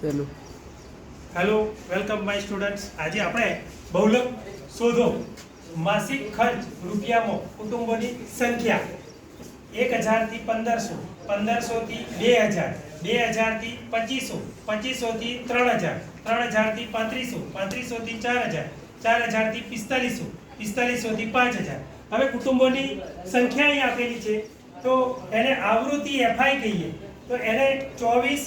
ચલો. Hello welcome my students આજે આપણે બહુલક શોધો. માસિક ખર્ચ રૂપિયામાં કુટુંબોની સંખ્યા એક હજારથી પંદરસો, પંદરસોથી બે હજાર બે હજારથી પચીસો, પચીસોથી ત્રણ હજાર ત્રણ હજારથી પાંત્રીસો, પાંત્રીસોથી ચાર હજાર ચાર હજારથી પિસ્તાલીસો, પિસ્તાલીસોથી પાંચ હજાર હવે કુટુંબોની સંખ્યા અહીં આપેલી છે. તો એને આવૃત્તિ એફઆઈ કહીએ. તો એને ચોવીસ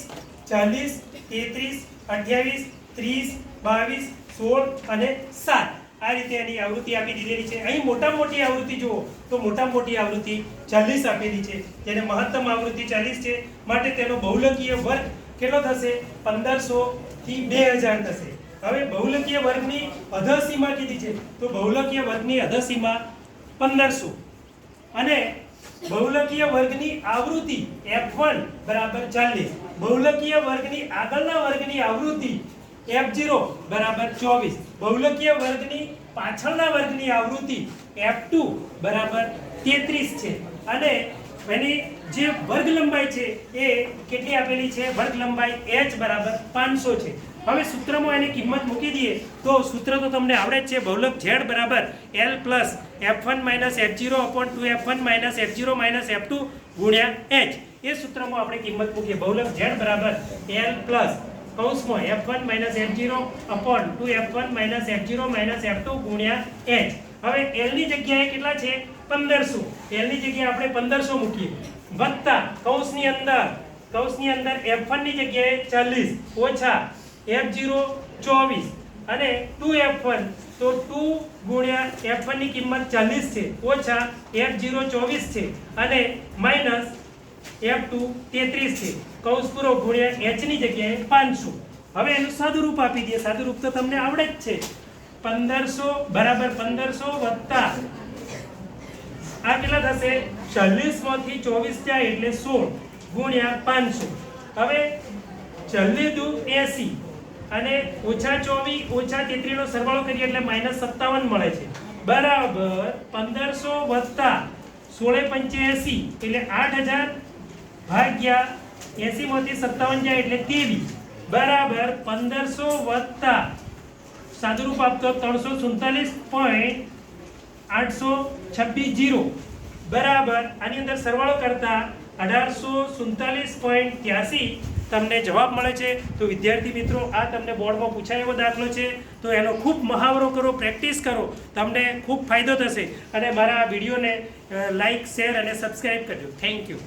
ચાલીસ, તેત્રીસ, અઠ્યાવીસ, ત્રીસ, બાવીસ, સોળ અને સાત. આ રીતે એની આવૃત્તિ આપી દીધેલી છે. અહીં મોટા મોટી આવૃત્તિ જુઓ, તો મોટા મોટી આવૃત્તિ ચાલીસ આપેલી છે. જેને મહત્તમ આવૃત્તિ ચાલીસ છે. માટે તેનો બહુલકીય વર્ગ કેટલો થશે? પંદરસો થી બે હજાર થશે. હવે બહુલકીય વર્ગની અધસીમા કીધી છે. તો બહુલકીય વર્ગની અધસીમા પંદરસો. અને બહુલકીય વર્ગની આવૃત્તિ F1 બરાબર 40 બહુલકીય વર્ગની આગળના વર્ગની આવૃત્તિ F0 બરાબર 24 બહુલકીય વર્ગની પાછળના વર્ગની આવૃત્તિ F2 બરાબર 33 છે. અને એની જે વર્ગ લંબાઈ છે એ કેટલી આપેલી છે? વર્ગ લંબાઈ h બરાબર 500 છે. હવે સૂત્રમાં એની કિંમત મૂકી દઈએ તો સૂત્ર તો તમને આવડે જ છે. બહુલક ઝેડ બરાબર L plus F one minus F zero upon two F one minus F zero minus f2 ગુણ્યા એચ એ સૂત્રમાં આપણે કિંમત મૂકીએ. બહુલક ઝેડ બરાબર એલ પ્લસ કૌંસમાં f1 minus F zero upon two F one minus F zero minus f2 ગુણ્યા એચ હવે એલની જગ્યાએ કેટલા છે? પંદરસો. એલની જગ્યાએ આપણે પંદરસો મૂકીએ. વત્તા કૌંસની અંદર કૌંસની અંદર એફ વનની જગ્યાએ 40 ઓછા f0 24 અને 2f1 તો ટુ ગુણ્યા એફ વનની કિંમત 40 છે. ઓછા f0 24 છે અને માઇનસ f2 33 છે. કૌશ પૂરો ગુણ્યા એચની જગ્યાએ 500 હવે એનું સાદુરૂપ આપી દઈએ. સાદુરૂપ તો તમને આવડે જ છે. પંદરસો બરાબર પંદરસો વત્તા આ કેટલા થશે? 40 માંથી 24 જાય એટલે સોળ ગુણ્યા 500 હવે 40 દુ 80 અને ઓછા 24 ઓછા 33 નો સરવાળો કરીએ એટલે માઇનસ સત્તાવન મળે છે. બરાબર પંદરસો વત્તા 16 85 એટલે આઠ હજાર ભાગ્યા 80 માંથી 57 જાય એટલે 23 બરાબર પંદરસો વત્તા સાદુરૂપ આપતો ત્રણસો સુડતાલીસ પોઈન્ટ આઠસો છવ્વીસ જીરો. બરાબર આની અંદર સરવાળો કરતા અઢારસો સુડતાલીસ પોઈન્ટ ત્યાસી તમને જવાબ મળે છે. તો વિદ્યાર્થી મિત્રો, આ તમને બોર્ડમાં પૂછાય એવો દાખલો છે. તો એનો ખૂબ મહાવરો કરો, પ્રેક્ટિસ કરો. તમને ખૂબ ફાયદો થશે. અને મારા આ વિડીયોને લાઈક શેર અને સબસ્ક્રાઈબ કરજો. Thank you